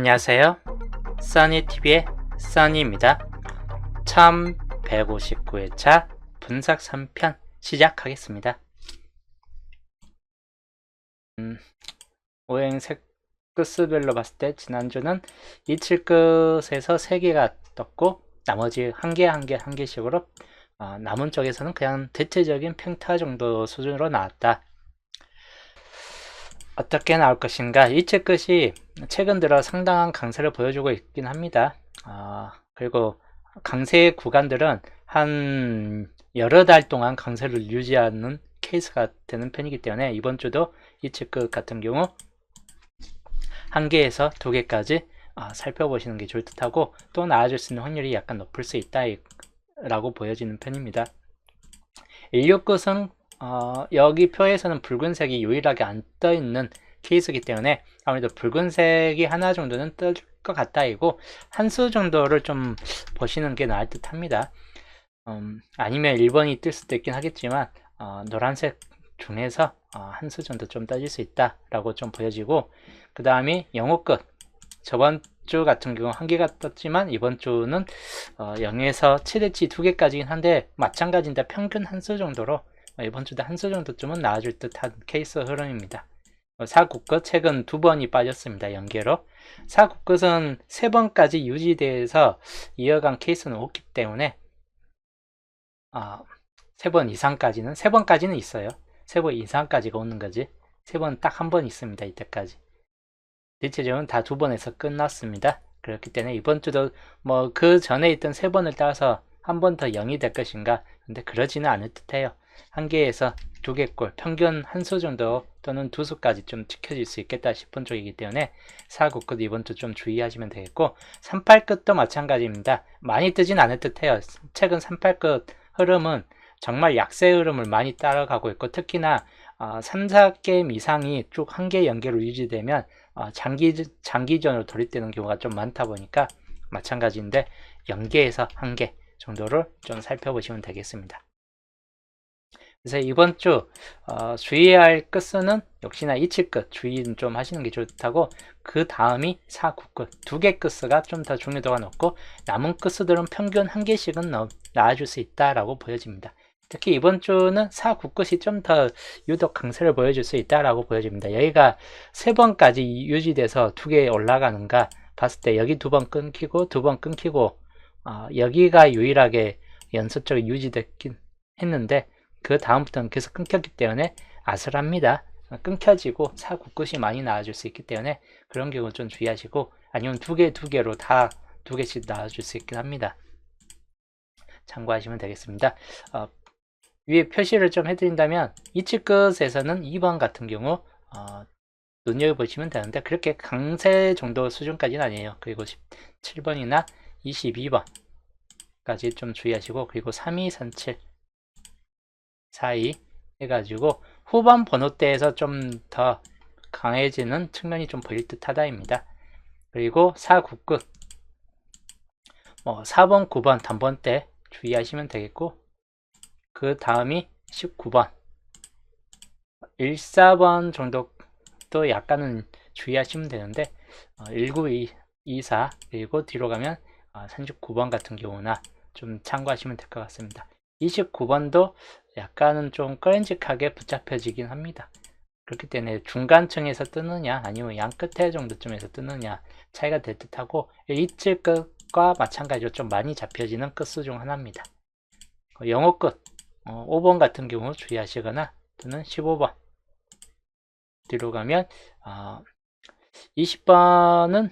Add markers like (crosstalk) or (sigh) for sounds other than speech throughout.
안녕하세요. 써니TV의 써니입니다. 1159회차 분석 3편 시작하겠습니다. 음, 오행색 끝수별로 봤을 때 지난주는 이칠 끝에서 3개가 떴고 나머지 한 개 한 개 한 개씩으로 어, 남은 쪽에서는 그냥 대체적인 평타 정도 수준으로 나왔다. 어떻게 나올 것인가? 이 책 끝이 최근 들어 상당한 강세를 보여주고 있긴 합니다. 아, 그리고 강세 구간들은 한 여러 달 동안 강세를 유지하는 케이스가 되는 편이기 때문에 이번 주도 이 책 끝 같은 경우 한 개에서 두 개까지 아, 살펴보시는 게 좋을 듯하고 또 나아질 수 있는 확률이 약간 높을 수 있다 라고 보여지는 편입니다. 16끝은 어, 여기 표에서는 붉은색이 유일하게 안 떠 있는 케이스이기 때문에 아무래도 붉은색이 하나 정도는 뜰 것 같다 이고 한 수 정도를 좀 보시는 게 나을 듯 합니다. 음, 아니면 1번이 뜰 수도 있긴 하겠지만 어, 노란색 중에서 어, 한 수 정도 좀 떠질 수 있다 라고 좀 보여지고 그 다음이 영호 끝 저번 주 같은 경우 한 개가 떴지만 이번 주는 어, 0에서 최대치 두 개까지긴 한데 마찬가지인데 평균 한 수 정도로 어, 이번 주도 한수 정도쯤은 나아질 듯한 케이스 흐름입니다. 어, 사국끝 최근 두 번이 빠졌습니다. 연계로 사국끝은 세 번까지 유지돼서 이어간 케이스는 없기 때문에 아, 세 번 이상까지는 세 번까지는 있어요. 세 번 이상까지가 오는 거지. 세 번 딱 한 번 있습니다. 이때까지. 대체적으로 다 두 번에서 끝났습니다. 그렇기 때문에 이번 주도 뭐 그 전에 있던 세 번을 따서 한 번 더 0이 될 것인가? 근데 그러지는 않을 듯해요. 한 개에서 두 개꼴, 평균 한 수 정도 또는 두 수까지 좀 지켜질 수 있겠다 싶은 쪽이기 때문에 4, 9끝 이번 주 좀 주의하시면 되겠고 3, 8 끝도 마찬가지입니다. 많이 뜨진 않을 듯해요. 최근 3, 8끝 흐름은 정말 약세 흐름을 많이 따라가고 있고 특히나 어, 3, 4게임 이상이 쭉 한 개 연계로 유지되면 어, 장기, 장기전으로 돌입되는 경우가 좀 많다 보니까 마찬가지인데 연계에서 한 개 정도를 좀 살펴보시면 되겠습니다. 그래서 이번 주 어, 주의할 끝수는 역시나 이칠 끝 주의는 좀 하시는 게 좋다고 그 다음이 4, 9끝 두 개 끝수가 좀 더 중요도가 높고 남은 끝수들은 평균 한 개씩은 나와줄 수 있다라고 보여집니다. 특히 이번 주는 4, 9 끝이 좀 더 유독 강세를 보여줄 수 있다라고 보여집니다. 여기가 세 번까지 유지돼서 두 개 올라가는가 봤을 때 여기 두 번 끊기고 두 번 끊기고 어, 여기가 유일하게 연속적으로 유지됐긴 했는데 그 다음부터는 계속 끊겼기 때문에 아슬합니다. 끊겨지고 사구 끝이 많이 나와줄 수 있기 때문에 그런 경우 좀 주의하시고 아니면 두 개 두 개로 다 두 개씩 나와줄 수 있긴 합니다. 참고하시면 되겠습니다. 어, 위에 표시를 좀 해드린다면 이치 끝에서는 2번 같은 경우 어, 눈여겨보시면 되는데 그렇게 강세 정도 수준까지는 아니에요. 그리고 17번이나 22번까지 좀 주의하시고 그리고 3237 사이 해가지고 후반 번호대에서 좀 더 강해지는 측면이 좀 보일 듯 하다입니다. 그리고 4, 9끝 뭐 4번, 9번 단번대 주의하시면 되겠고 그 다음이 19번 1, 4번 정도도 약간은 주의하시면 되는데 19, 2, 4 그리고 뒤로 가면 39번 어, 같은 경우나 좀 참고하시면 될 것 같습니다. 29번도 약간은 좀 꺼렌직하게 붙잡혀지긴 합니다. 그렇기 때문에 중간층에서 뜨느냐 아니면 양 끝에 정도쯤에서 뜨느냐 차이가 될 듯하고 이칠 끝과 마찬가지로 좀 많이 잡혀지는 끝수 중 하나입니다. 어, 영어 끝 어, 5번 같은 경우 주의하시거나 또는 15번 뒤로 가면 어, 20번은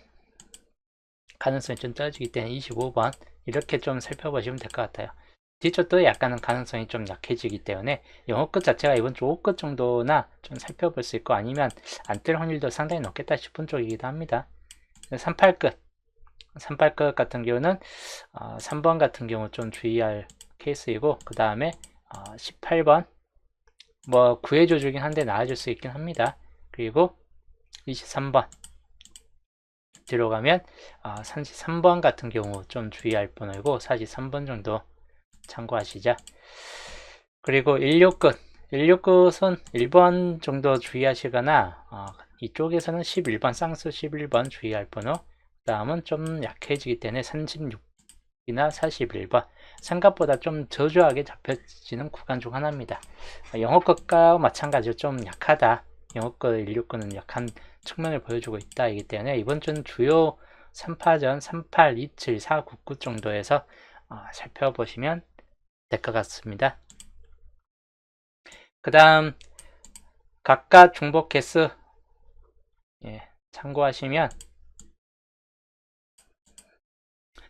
가능성이 좀 떨어지기 때문에 25번 이렇게 좀 살펴보시면 될 것 같아요. 뒤쪽도 약간은 가능성이 좀 약해지기 때문에 영어 끝 자체가 이번 주 5끝 정도나 좀 살펴볼 수 있고 아니면 안 뜰 확률도 상당히 높겠다 싶은 쪽이기도 합니다. 38끝 38끝 같은 경우는 어, 3번 같은 경우 좀 주의할 케이스이고 그 다음에 어, 18번 뭐 구해줘 주긴 한데 나아질 수 있긴 합니다. 그리고 23번 들어가면 어, 33번 같은 경우 좀 주의할 번호이고 43번 정도 참고하시죠. 그리고 16끝 16끝은 1번 정도 주의하시거나 어, 이쪽에서는 11번 쌍수 11번 주의할 번호 그 다음은 좀 약해지기 때문에 36이나 41번 생각보다 좀 저조하게 잡혀지는 구간 중 하나입니다. 영어 것과 마찬가지로 좀 약하다. 영어 거 169는 약한 측면을 보여주고 있다. 이기 때문에 이번 주는 주요 3파전 38, 27, 4, 99 정도에서 어, 살펴보시면 될 것 같습니다. 그 다음 각각 중복 개수 예, 참고하시면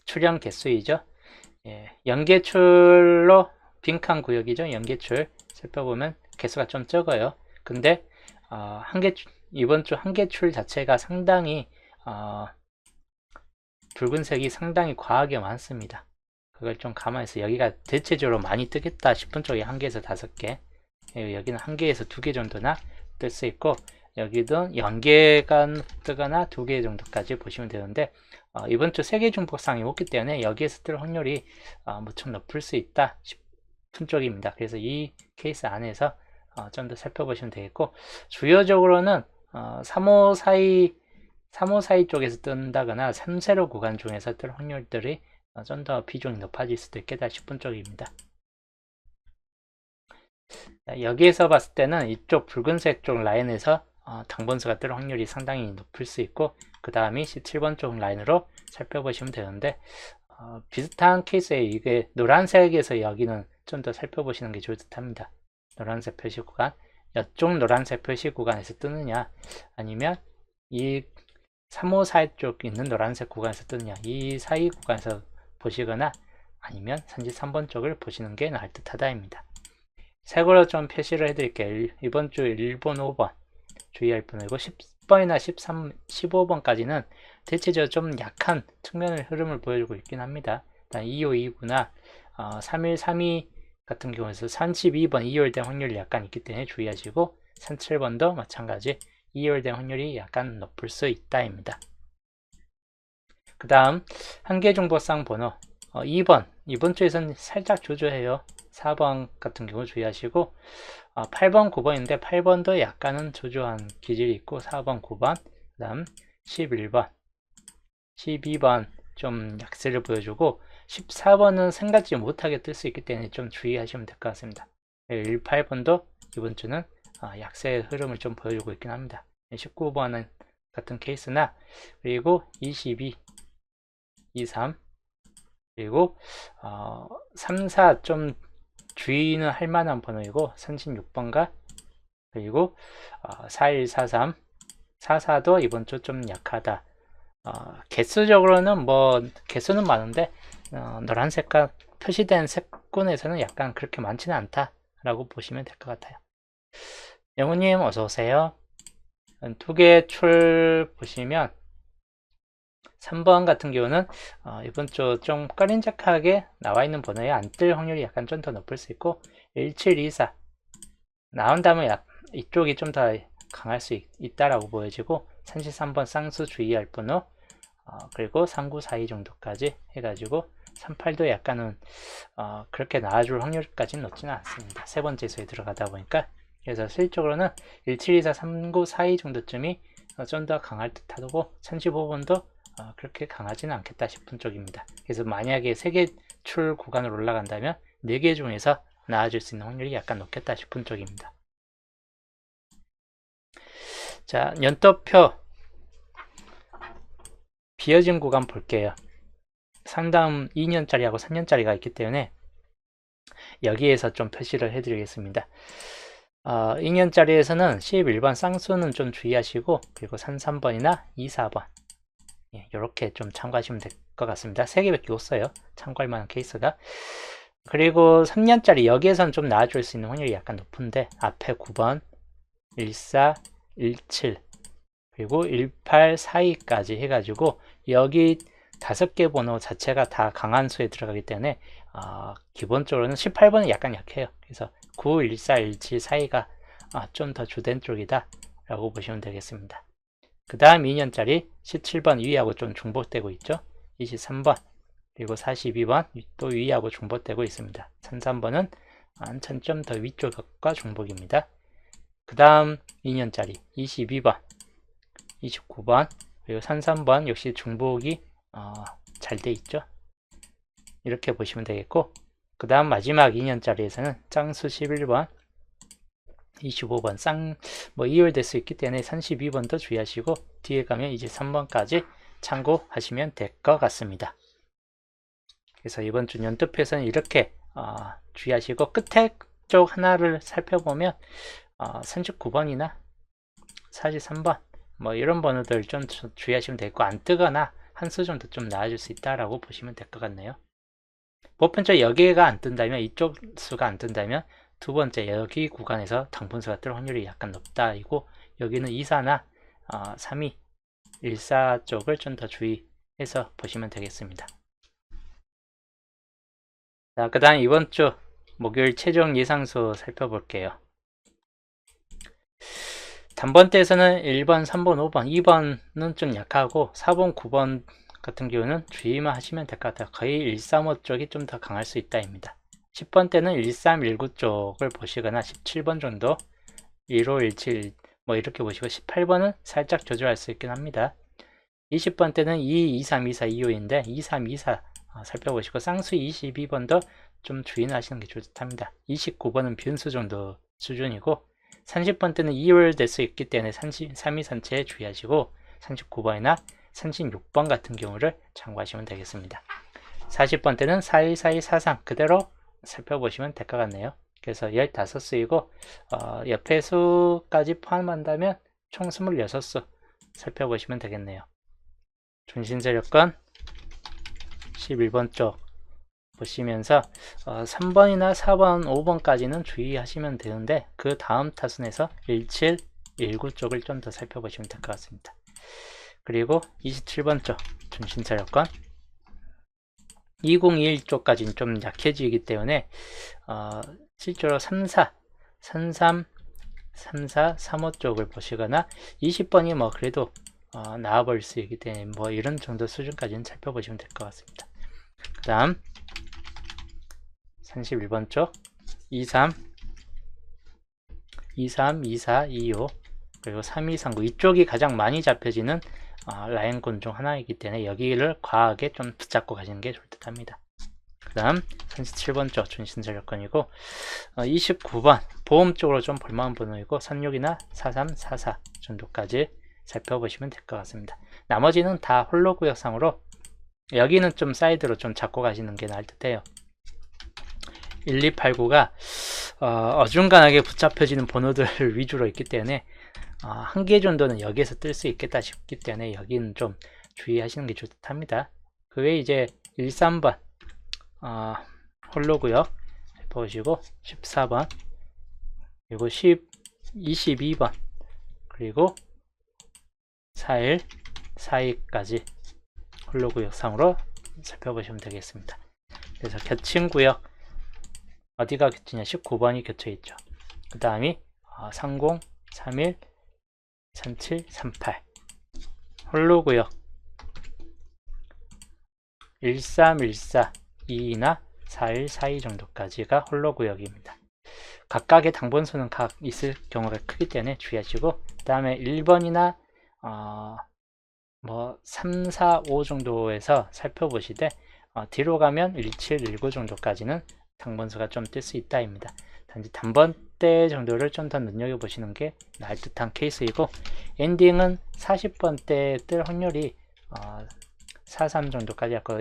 출연 개수이죠. 예, 연계출로 빈칸 구역이죠. 연계출 살펴보면 개수가 좀 적어요. 근데 어, 한계 이번 주 한계출 자체가 상당히 어, 붉은색이 상당히 과하게 많습니다. 그걸 좀 감안해서 여기가 대체적으로 많이 뜨겠다 싶은 쪽이 한 개에서 다섯 개 예, 여기는 한 개에서 두 개 정도나 뜰 수 있고 여기도 연계가 뜨거나 두 개 정도까지 보시면 되는데 어, 이번 주 세계 중복상이 오기 때문에 여기에서 뜰 확률이 어, 무척 높을 수 있다 싶은 쪽입니다. 그래서 이 케이스 안에서 어, 좀더 살펴보시면 되겠고 주요적으로는 어, 3호 사이 3호 사이 쪽에서 뜬다거나 3세로 구간 중에서 뜰 확률들이 어, 좀 더 비중이 높아질 수도 있겠다 싶은 쪽입니다. 여기에서 봤을 때는 이쪽 붉은색 쪽 라인에서 어, 당번수가 뜰 확률이 상당히 높을 수 있고 그 다음이 17번 쪽 라인으로 살펴보시면 되는데 어, 비슷한 케이스에 이게 노란색에서 여기는 좀 더 살펴보시는 게 좋을 듯 합니다. 노란색 표시 구간 이쪽 노란색 표시 구간에서 뜨느냐 아니면 이 3호 사이 쪽 있는 노란색 구간에서 뜨느냐 이 사이 구간에서 보시거나 아니면 33번 쪽을 보시는 게 나을 듯 하다입니다. 색으로 좀 표시를 해드릴게요. 이번 주 1번, 5번 주의할 분이고 10번이나 13, 15번까지는 대체적으로 좀 약한 측면의 흐름을 보여주고 있긴 합니다. 일단 2호, 2구나 어, 3일, 3위 같은 경우에서 32번 2월된 확률이 약간 있기 때문에 주의하시고 37번도 마찬가지 2월된 확률이 약간 높을 수 있다입니다. 그 다음 한계정보상 번호. 어, 2번. 이번 주에서는 살짝 조조해요. 4번 같은 경우 주의하시고 어, 8번 9번인데 8번도 약간은 조조한 기질이 있고 4번 9번 그 다음 11번 12번 좀 약세를 보여주고 14번은 생각지 못하게 뜰 수 있기 때문에 좀 주의하시면 될 것 같습니다. 18번도 이번 주는 어, 약세의 흐름을 좀 보여주고 있긴 합니다. 19번은 같은 케이스나 그리고 22 2, 3 그리고 어, 3, 4 좀 주의는 할 만한 번호이고 36번가. 그리고 어, 4143 44도 이번 주 좀 약하다. 어, 개수적으로는 뭐 개수는 많은데 어, 노란색과 표시된 색군에서는 약간 그렇게 많지는 않다 라고 보시면 될 것 같아요. 영우님 어서오세요. 두 개 출 보시면 3번 같은 경우는 어, 이번 주 좀 꺼린작하게 나와 있는 번호에 안 뜰 확률이 약간 좀 더 높을 수 있고 1724 나온다면 약, 이쪽이 좀 더 강할 수 있, 다라고 보여지고 33번 쌍수 주의할 번호 어, 그리고 3942 정도까지 해가지고 38도 약간은 어, 그렇게 나와줄 확률까지는 높지는 않습니다. 세 번째 수에 들어가다 보니까 그래서 실적으로는 1724, 3942 정도쯤이 어, 좀더 강할 듯 하고 35번도 어, 그렇게 강하지는 않겠다 싶은 쪽입니다. 그래서 만약에 3개 출 구간을 올라간다면 4개 중에서 나아질 수 있는 확률이 약간 높겠다 싶은 쪽입니다. 자, 연도표 비어진 구간 볼게요. 상담 2년짜리하고 3년짜리가 있기 때문에 여기에서 좀 표시를 해드리겠습니다. 어, 2년짜리에서는 11번 쌍수는 좀 주의하시고 그리고 33번이나 24번 예, 이렇게 좀 참고하시면 될 것 같습니다. 3개밖에 없어요. 참고할 만한 케이스가. 그리고 3년짜리 여기에선 좀 나아질 수 있는 확률이 약간 높은데 앞에 9번, 14, 17 그리고 18, 42까지 해가지고 여기 다섯 개 번호 자체가 다 강한 수에 들어가기 때문에 어, 기본적으로는 18번은 약간 약해요. 그래서 9, 14, 17 사이가 아, 좀 더 주된 쪽이다 라고 보시면 되겠습니다. 그 다음 2년짜리 17번 위하고 좀 중복되고 있죠. 23번 그리고 42번 또 위하고 중복되고 있습니다. 33번은 한참 좀 더 위쪽과 중복입니다. 그 다음 2년짜리 22번 29번 그리고 33번 역시 중복이 어, 잘돼 있죠. 이렇게 보시면 되겠고 그 다음 마지막 2년짜리에서는 짱수 11번 25번 쌍, 뭐 2월 될수 있기 때문에 32번도 주의하시고 뒤에 가면 이제 3번까지 참고하시면 될 것 같습니다. 그래서 이번 주 연습에서는 이렇게 어, 주의하시고 끝에 쪽 하나를 살펴보면 어, 39번이나 43번 뭐 이런 번호들 좀 주- 주의하시면 되고 안 뜨거나 한 수 정도 좀 나아질 수 있다라고 보시면 될 것 같네요. 보편적 여기가 안 뜬다면 이쪽 수가 안 뜬다면 두 번째 여기 구간에서 당분수가 뜰 확률이 약간 높다 이고 여기는 2사나 어, 3위 1사 쪽을 좀 더 주의해서 보시면 되겠습니다. 자, 그 다음 이번 주 목요일 최종 예상수 살펴볼게요. 단번대에서는 1번, 3번, 5번, 2번은 좀 약하고 4번, 9번 같은 경우는 주의만 하시면 될 것 같아요. 거의 135 쪽이 좀 더 강할 수 있다입니다. 10번 때는 1319 쪽을 보시거나 17번 정도 1517 뭐 이렇게 보시고 18번은 살짝 조절할 수 있긴 합니다. 20번 때는 2, 23, 24, 25인데 23, 24 어, 살펴보시고 쌍수 22번도 좀 주의는 하시는 게 좋답니다. 29번은 변수 정도 수준이고 30번 때는 2월 될 수 있기 때문에 30, 3위 선체에 주의하시고 39번이나 36번 같은 경우를 참고하시면 되겠습니다. 40번 때는 414143 그대로 살펴보시면 될 것 같네요. 그래서 15수이고 어, 옆에 수까지 포함한다면 총 26수 살펴보시면 되겠네요. 중심세력권 11번 쪽 보시면서 어, 3번이나 4번, 5번까지는 주의하시면 되는데 그 다음 타순에서 17, 19 쪽을 좀 더 살펴보시면 될 것 같습니다. 그리고 27번 쪽 중심세력권 2021 쪽까지는 좀 약해지기 때문에 어, 실제로 34, 33, 34, 35 쪽을 보시거나 20번이 뭐 그래도 어, 나와볼 수 있기 때문에 뭐 이런 정도 수준까지는 살펴보시면 될 것 같습니다. 그 다음 31번 쪽 23, 23, 24, 25 그리고 3, 2, 3, 9 이쪽이 가장 많이 잡혀지는 어, 라인군 중 하나이기 때문에 여기를 과하게 좀 붙잡고 가시는 게 좋을 듯 합니다. 그 다음 37번 쪽 준신전력권이고 어, 29번 보험 쪽으로 좀 볼만한 번호이고 36이나 43, 44 정도까지 살펴보시면 될 것 같습니다. 나머지는 다 홀로 구역상으로 여기는 좀 사이드로 좀 잡고 가시는 게 나을 듯해요. 1289가 어, 어중간하게 붙잡혀지는 번호들 (laughs) 위주로 있기 때문에 어, 한 개 정도는 여기에서 뜰 수 있겠다 싶기 때문에 여기는 좀 주의하시는 게 좋답니다. 그 외에 이제 13번 어, 홀로고요. 보시고 14번 그리고 10, 22번 그리고 4일, 4일까지 홀로구역상으로 살펴보시면 되겠습니다. 그래서 겹친 구역 어디가 겹치냐 19번이 겹쳐 있죠. 그 다음이 30, 31, 37, 38 홀로구역 1314, 2나 41, 42 정도까지가 홀로구역입니다. 각각의 당번수는 각 있을 경우가 크기 때문에 주의하시고 그 다음에 1번이나 어, 뭐 3, 4, 5 정도에서 살펴보시되 어, 뒤로 가면 17, 19 정도까지는 당번수가 좀 뜰 수 있다입니다. 단지 단번 대 정도를 좀 더 눈여겨보시는 게 나을 듯한 케이스이고 엔딩은 40번대 뜰 확률이 어, 43 정도까지 하고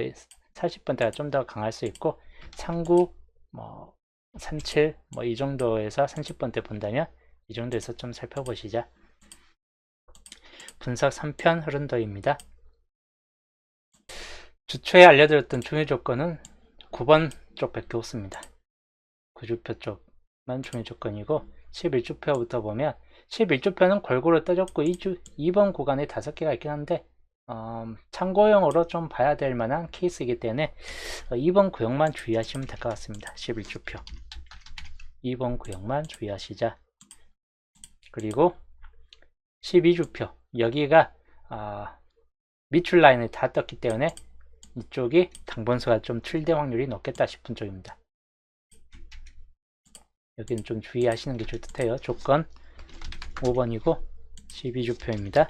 40번대가 좀 더 강할 수 있고 39, 뭐 37, 뭐 이 정도에서 30번대 본다면 이 정도에서 좀 살펴보시자. 분석 3편 흐른도입니다. 주초에 알려드렸던 중요 조건은 9번 쪽 밖에 없습니다. 9주표 쪽 만 중요 조건이고 11주표부터 보면 11주표는 골고루 떠졌고 2주, 2번 구간에 5개가 있긴 한데 어, 참고용으로 좀 봐야 될 만한 케이스이기 때문에 어, 2번 구역만 주의하시면 될 것 같습니다. 11주표 2번 구역만 주의하시자. 그리고 12주표 여기가 어, 밑줄 라인을 다 떴기 때문에 이쪽이 당번수가 좀 틀대 확률이 높겠다 싶은 쪽입니다. 여기는 좀 주의하시는 게 좋듯해요. 조건 5번이고 12주표입니다.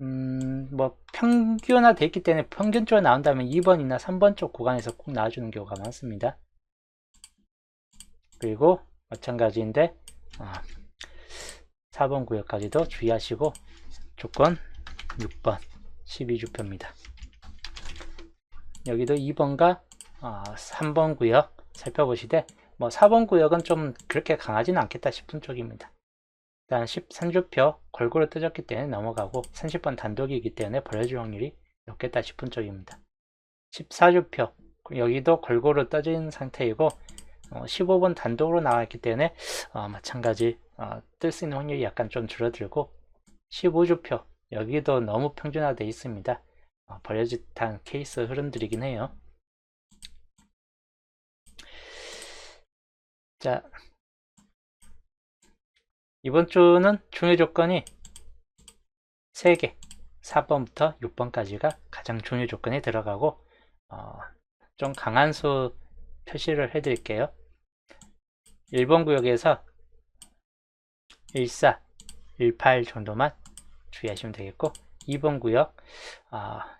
음, 뭐 평균화 돼 있기 때문에 평균적으로 나온다면 2번이나 3번 쪽 구간에서 꼭 나와주는 경우가 많습니다. 그리고 마찬가지인데 아, 4번 구역까지도 주의하시고 조건 6번 12주표입니다. 여기도 2번과 아, 3번 구역 살펴보시되 뭐 4번 구역은 좀 그렇게 강하지는 않겠다 싶은 쪽입니다. 일단 13주표 골고루 뜨졌기 때문에 넘어가고 30번 단독이기 때문에 버려질 확률이 높겠다 싶은 쪽입니다. 14주표 여기도 골고루 떠진 상태이고 어, 15번 단독으로 나왔기 때문에 어, 마찬가지 어, 뜰수 있는 확률이 약간 좀 줄어들고 15주표 여기도 너무 평준화되어 있습니다. 어, 버려짓한 케이스 흐름들이긴 해요. 자, 이번 주는 중요 조건이 3개, 4번부터 6번까지가 가장 중요 조건에 들어가고 어, 좀 강한 수 표시를 해 드릴게요. 1번 구역에서 14, 18 정도만 주의하시면 되겠고 2번 구역 아,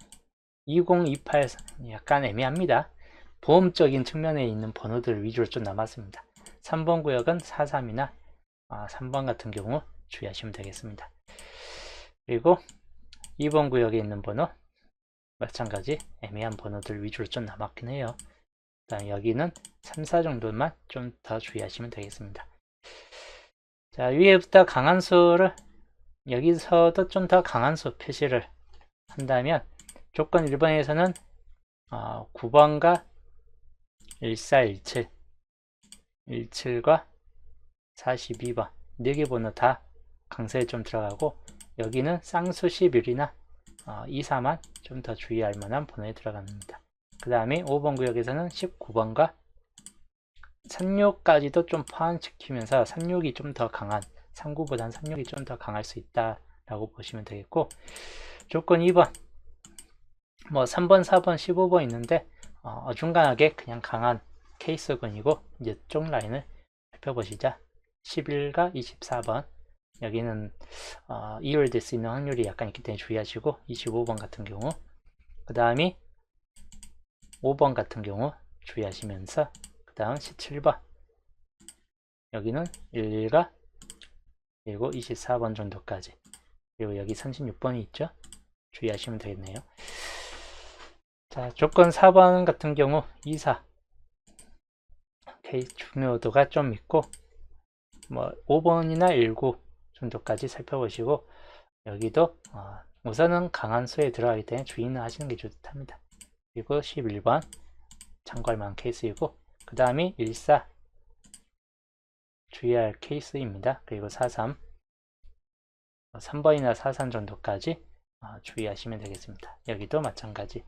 2028 약간 애매합니다. 보험적인 측면에 있는 번호들 위주로 좀 남았습니다. 3번 구역은 43이나 아, 3번 같은 경우 주의하시면 되겠습니다. 그리고 2번 구역에 있는 번호 마찬가지 애매한 번호들 위주로 좀 남았긴 해요. 일단 여기는 3, 4 정도만 좀 더 주의하시면 되겠습니다. 자, 위에부터 강한 수를 여기서도 좀 더 강한 수 표시를 한다면 조건 1번에서는 어, 9번과 1417, 17과 42번 4개 번호 다 강세에 좀 들어가고 여기는 쌍수 11이나 어, 2, 4만 좀 더 주의할 만한 번호에 들어갑니다. 그 다음에 5번 구역에서는 19번과 36까지도 좀 포함시키면서 36이 좀 더 강한 39보다는 36이 좀 더 강할 수 있다 라고 보시면 되겠고 조건 2번 뭐 3번, 4번, 15번 있는데 어, 중간하게 그냥 강한 케이스군이고 이제 쪽 라인을 살펴보시자 11과 24번. 여기는 어, 이율될 수 있는 확률이 약간 있기 때문에 주의하시고 25번 같은 경우 그 다음이 5번 같은 경우 주의하시면서 그 다음 17번. 여기는 1과 그리고 24번 정도까지. 그리고 여기 36번이 있죠? 주의하시면 되겠네요. 자 조건 4번 같은 경우 24 케이스 중요도가 좀 있고 뭐 5번이나 19 정도까지 살펴보시고 여기도 어, 우선은 강한 수에 들어가기 때문에 주의는 하시는 게 좋답니다 그리고 11번 참고할 만한 케이스이고 그 다음이 14 주의할 케이스입니다. 그리고 43 3번이나 43 정도까지 어, 주의하시면 되겠습니다. 여기도 마찬가지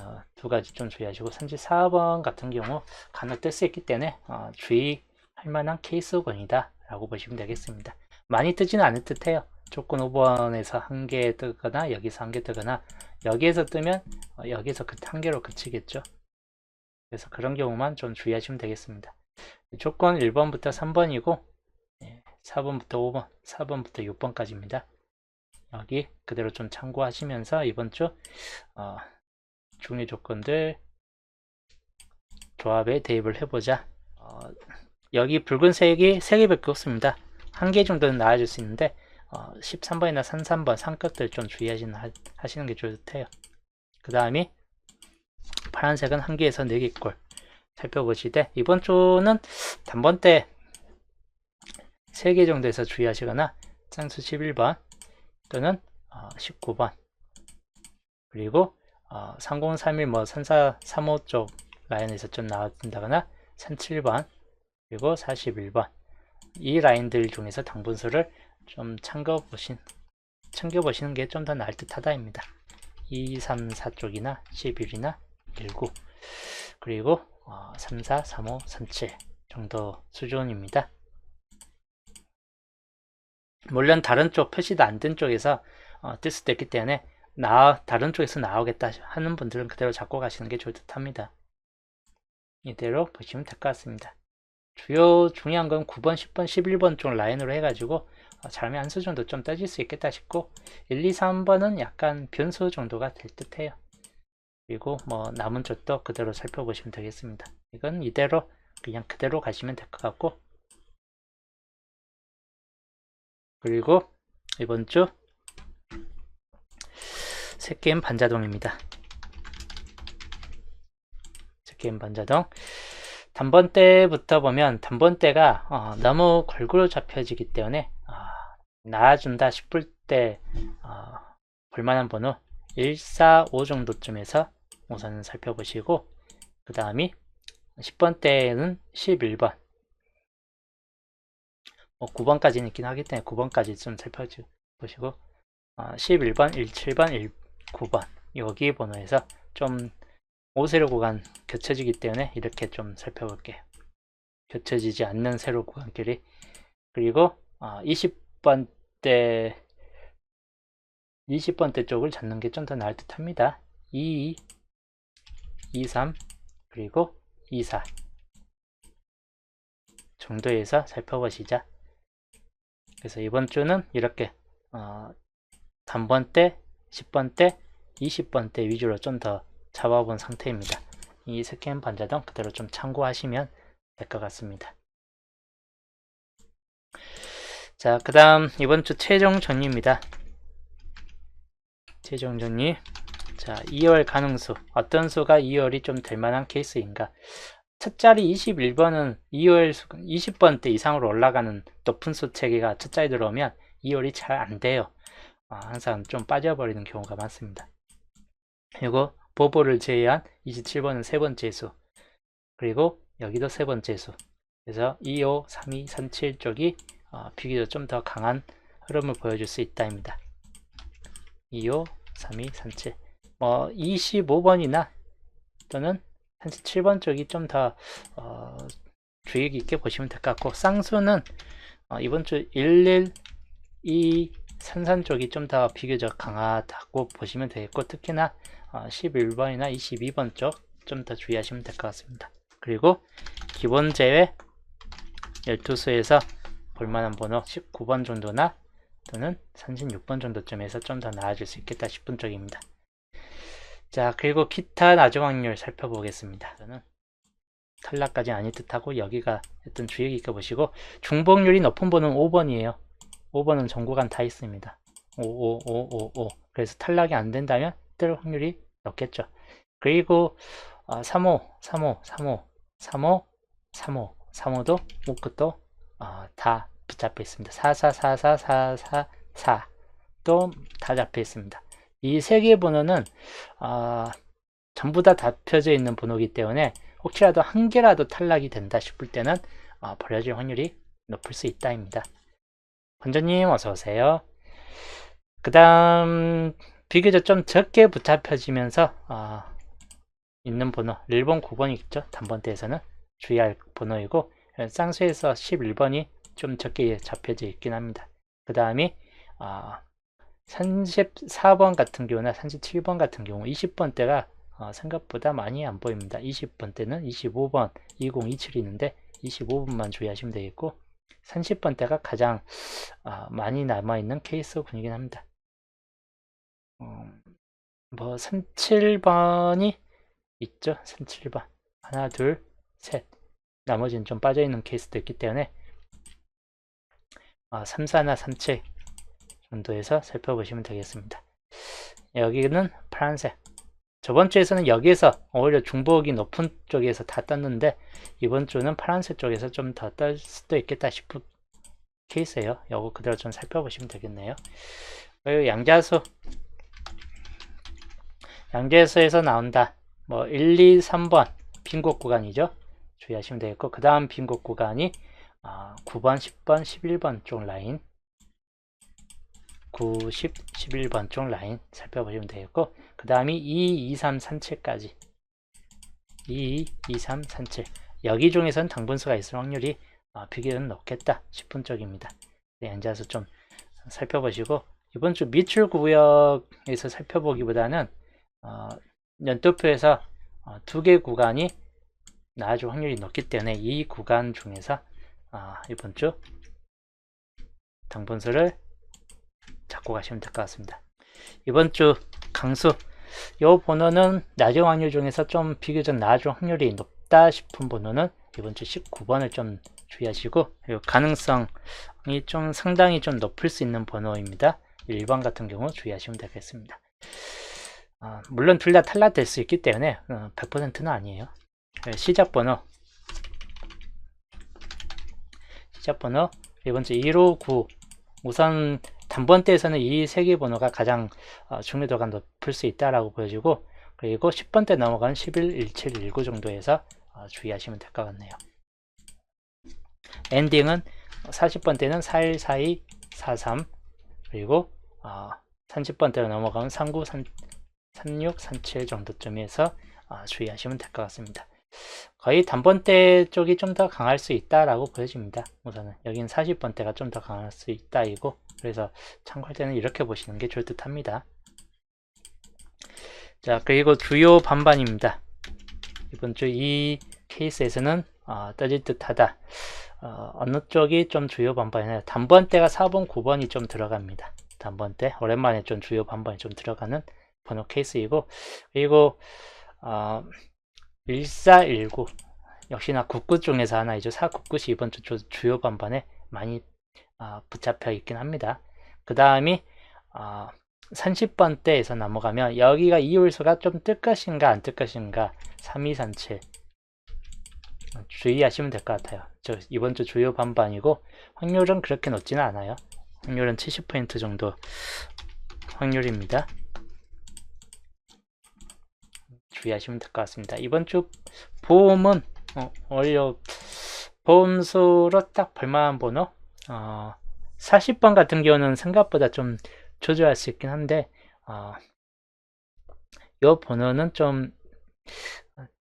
어, 두 가지 좀 주의하시고 34번 같은 경우 간혹 뜰수 있기 때문에 어, 주의할 만한 케이스군이다 라고 보시면 되겠습니다. 많이 뜨지는 않을 듯 해요. 조건 5번에서 한 개 뜨거나 여기서 한 개 뜨거나 여기에서 뜨면 어, 여기서 그 한 개로 그치겠죠. 그래서 그런 경우만 좀 주의하시면 되겠습니다. 조건 1번부터 3번이고 4번부터 5번, 4번부터 6번까지입니다. 여기 그대로 좀 참고하시면서 이번 주 어, 중요 조건들 조합에 대입을 해보자. 어, 여기 붉은색이 3개밖에 없습니다. 한 개 정도는 나와줄 수 있는데 어, 13번이나 33번 상급들 좀 주의하시는 하시는 게 좋대요. 그 다음이 파란색은 한 개에서 4개꼴 살펴보시되 이번 주는 단번 때 3개 정도에서 주의하시거나 쌍수 11번 또는 어, 19번 그리고 어, 3031, 뭐 34, 35 쪽 라인에서 좀 나와준다거나 37번 그리고 41번 이 라인들 중에서 당분수를 좀 참겨보신, 챙겨보시는 게 좀 더 나을 듯 하다입니다. 2, 3, 4 쪽이나 11이나 19 그리고 어, 3, 4, 3, 5, 3, 7 정도 수준입니다. 물론 다른 쪽 표시도 안 된 쪽에서 어, 뜰 수도 있기 때문에 나 다른 쪽에서 나오겠다 하는 분들은 그대로 잡고 가시는 게 좋을 듯 합니다. 이대로 보시면 될 것 같습니다. 주요 중요한 건 9번, 10번, 11번 쪽 라인으로 해가지고 어, 잘하면 한수 정도 좀 떠질 수 있겠다 싶고 1, 2, 3번은 약간 변수 정도가 될 듯해요. 그리고 뭐 남은 쪽도 그대로 살펴보시면 되겠습니다. 이건 이대로 그냥 그대로 가시면 될 것 같고 그리고 이번 주 새게임 반자동입니다. 새게임 반자동 단번 때부터 보면 단번 때가 어, 너무 골고루 잡혀지기 때문에 어, 나아준다 싶을 때 어, 볼만한 번호 1, 4, 5 정도쯤에서 우선은 살펴보시고 그 다음이 10번 때는 11번 뭐 9번까지는 있긴 하기 때문에 9번까지 좀 살펴보시고 어, 11번, 17번, 19번 여기 번호에서 좀 5세로 구간 겹쳐지기 때문에 이렇게 좀 살펴볼게요. 겹쳐지지 않는 세로 구간끼리 그리고 어, 20번대 20번대 쪽을 잡는 게 좀 더 나을 듯 합니다. 2, 2, 3 그리고 2, 4 정도에서 살펴보시자. 그래서 이번 주는 이렇게 어, 단번 때, 10번 때, 20번 때 위주로 좀 더 잡아본 상태입니다. 이 스캔 반자동 그대로 좀 참고하시면 될 것 같습니다. 자, 그 다음 이번 주 최종 정리입니다. 최종 정리. 자, 2월 가능수. 어떤 수가 2월이 좀 될 만한 케이스인가? 첫 자리 21번은 2월 20번 대 이상으로 올라가는 높은 수 체계가 첫 자리 들어오면 2월이 잘 안 돼요. 아, 항상 좀 빠져버리는 경우가 많습니다. 그리고 보보를 제외한 27번은 세 번째 수. 그리고 여기도 세 번째 수. 그래서 2, 5, 3, 2, 3, 7 쪽이 어, 비교적 좀 더 강한 흐름을 보여줄 수 있다입니다. 2, 5, 3, 2, 3, 7. 뭐 25번이나 또는 37번 쪽이 좀더 어, 주의 깊게 보시면 될 것 같고 쌍수는 어, 이번 주 11, 2, 산산 쪽이 좀 더 비교적 강하다고 보시면 되겠고 특히나 어, 11번이나 22번 쪽 좀 더 주의하시면 될 것 같습니다. 그리고 기본 제외 12수에서 볼만한 번호 19번 정도나 또는 36번 정도쯤에서 좀 더 나아질 수 있겠다 싶은 쪽입니다. 자 그리고 기타 나중 확률 살펴보겠습니다. 저는 탈락까지 아닐 듯하고 여기가 어떤 주의 깊게 보시고 중복률이 높은 번은 5번이에요. 5번은 전구간 다 있습니다. 5, 5, 5, 5, 5. 그래서 탈락이 안 된다면 뜰 확률이 높겠죠. 그리고 어, 3호, 3호, 3호, 3호, 3호, 3호도 목끝도 어, 다 붙잡혀 있습니다. 4, 4, 4, 4, 4, 4, 4. 또다 잡혀 있습니다. 이 세 개의 번호는 어, 전부 다 잡혀져 있는 번호이기 때문에 혹시라도 한 개라도 탈락이 된다 싶을 때는 어, 버려질 확률이 높을 수 있다입니다. 권조님 어서오세요. 그 다음 비교적 좀 적게 붙잡혀지면서 어, 있는 번호 1번 9번이 있죠. 단번대에서는 주의할 번호이고 쌍수에서 11번이 좀 적게 잡혀져 있긴 합니다. 그 다음이 어, 34번 같은 경우나 37번 같은 경우 20번대가 어, 생각보다 많이 안 보입니다. 20번대는 25번 2027이 있는데 25번만 주의하시면 되겠고 30번대가 가장 어, 많이 남아있는 케이스 분이긴 합니다. 음, 뭐 37번이 있죠. 37번 하나 둘 셋 나머지는 좀 빠져있는 케이스도 있기 때문에 어, 34나 37 정도에서 살펴보시면 되겠습니다. 여기는 파란색 저번 주에서는 여기에서 오히려 중복이 높은 쪽에서 다 떴는데 이번 주는 파란색 쪽에서 좀더뜰 수도 있겠다 싶은 케이스예요. 요거 그대로 좀 살펴보시면 되겠네요. 그리고 양자수 양자수에서 나온다. 뭐 1, 2, 3번 빈곳 구간이죠. 주의하시면 되겠고 그 다음 빈곳 구간이 9번, 10번, 11번 쪽 라인 9, 10, 11번 쪽 라인 살펴보시면 되겠고 그 다음이 2, 2, 3, 3, 7까지 2, 2, 3, 3, 7 여기 중에선 당분수가 있을 확률이 어, 비교는 높겠다 싶은 쪽입니다. 네, 앉아서 좀 살펴보시고 이번 주 미출 구역에서 살펴보기보다는 어, 연도표에서 어, 두개 구간이 나아질 확률이 높기 때문에 이 구간 중에서 어, 이번 주 당분수를 잡고 가시면 될 것 같습니다. 이번 주 강수 이 번호는 낮은 확률 중에서 좀 비교적 낮은 확률이 높다 싶은 번호는 이번 주 19번을 좀 주의하시고 가능성이 좀 상당히 좀 높을 수 있는 번호입니다. 1번 같은 경우 주의하시면 되겠습니다. 어, 물론 둘 다 탈락될 수 있기 때문에 어, 100%는 아니에요. 네, 시작 번호 시작 번호 이번 주 159 우선 단번대에서는 이 세 개 번호가 가장 어, 중요도가 높을 수 있다라고 보여지고 그리고 10번대 넘어가는 11, 17, 19 정도에서 어, 주의하시면 될 것 같네요. 엔딩은 40번대는 41, 42, 43 그리고 어, 30번대로 넘어가면 39, 3, 36, 37 정도쯤에서 어, 주의하시면 될 것 같습니다. 거의 단번대 쪽이 좀 더 강할 수 있다라고 보여집니다. 우선은 여기는 40번대가 좀 더 강할 수 있다이고 그래서 참고할 때는 이렇게 보시는 게 좋을 듯 합니다. 자 그리고 주요 반반입니다. 이번 주 이 케이스에서는 어, 떠질 듯 하다. 어, 어느 쪽이 좀 주요 반반이나요? 단번대가 4번, 9번이 좀 들어갑니다. 단번대 오랜만에 좀 주요 반반이 좀 들어가는 번호 케이스이고 그리고 어, 1419 역시나 99 중에서 하나이죠. 499이 이번 주 주- 주요 반반에 많이 어, 붙잡혀 있긴 합니다. 그 다음이 어, 30번대에서 넘어가면 여기가 이홀수가 좀 뜰 것인가 안 뜰 것인가 3237 주의하시면 될 것 같아요. 저 이번 주 주요 반반이고 확률은 그렇게 높지는 않아요. 확률은 70% 정도 확률입니다. 주의하시면 될 것 같습니다. 이번 주 보험은 어, 원래 보험수로 딱 볼만한 번호 어, 40번 같은 경우는 생각보다 좀 조절할 수 있긴 한데 어, 이 번호는 좀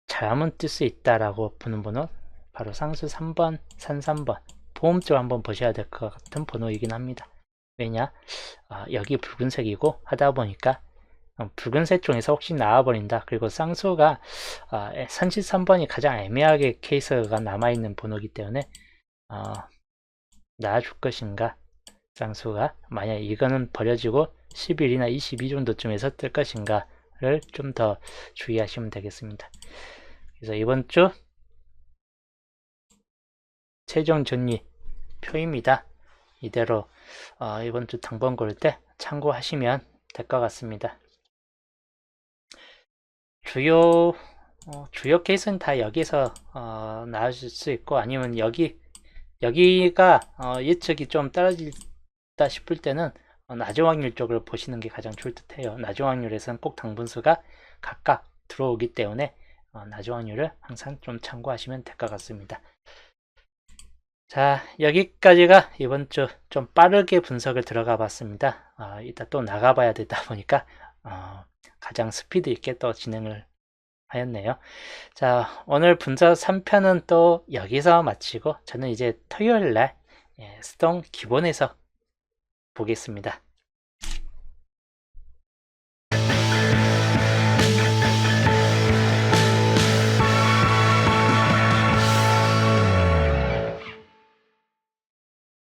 잘하면 뜰 수 있다라고 보는 번호 바로 상수 3번, 산 3번 보험 쪽 한번 보셔야 될 것 같은 번호이긴 합니다. 왜냐 아, 여기 붉은색이고 하다 보니까 어, 붉은색 중에서 혹시 나와버린다. 그리고 쌍수가 아, 33번이 가장 애매하게 케이스가 남아있는 번호이기 때문에 어, 나와줄 것인가 쌍수가 만약 이거는 버려지고 11이나 22 정도쯤에서 뜰 것인가를 좀 더 주의하시면 되겠습니다. 그래서 이번 주 최종 정리 표입니다. 이대로 어, 이번 주 당번 고를 때 참고하시면 될 것 같습니다. 주요 어, 주요 케이스는 다 여기서 어, 나와줄 수 있고 아니면 여기 여기가 어, 예측이 좀 떨어진다 싶을 때는 어, 낮은 확률 쪽을 보시는 게 가장 좋을 듯해요. 낮은 확률에서는 꼭 당분수가 각각 들어오기 때문에 어, 낮은 확률을 항상 좀 참고하시면 될 것 같습니다. 자 여기까지가 이번 주 좀 빠르게 분석을 들어가 봤습니다. 아, 이따 또 나가봐야 되다 보니까 어, 가장 스피드 있게 또 진행을 하였네요. 자 오늘 분석 3편은 또 여기서 마치고 저는 이제 토요일 날 예, 스톤 기본에서 보겠습니다.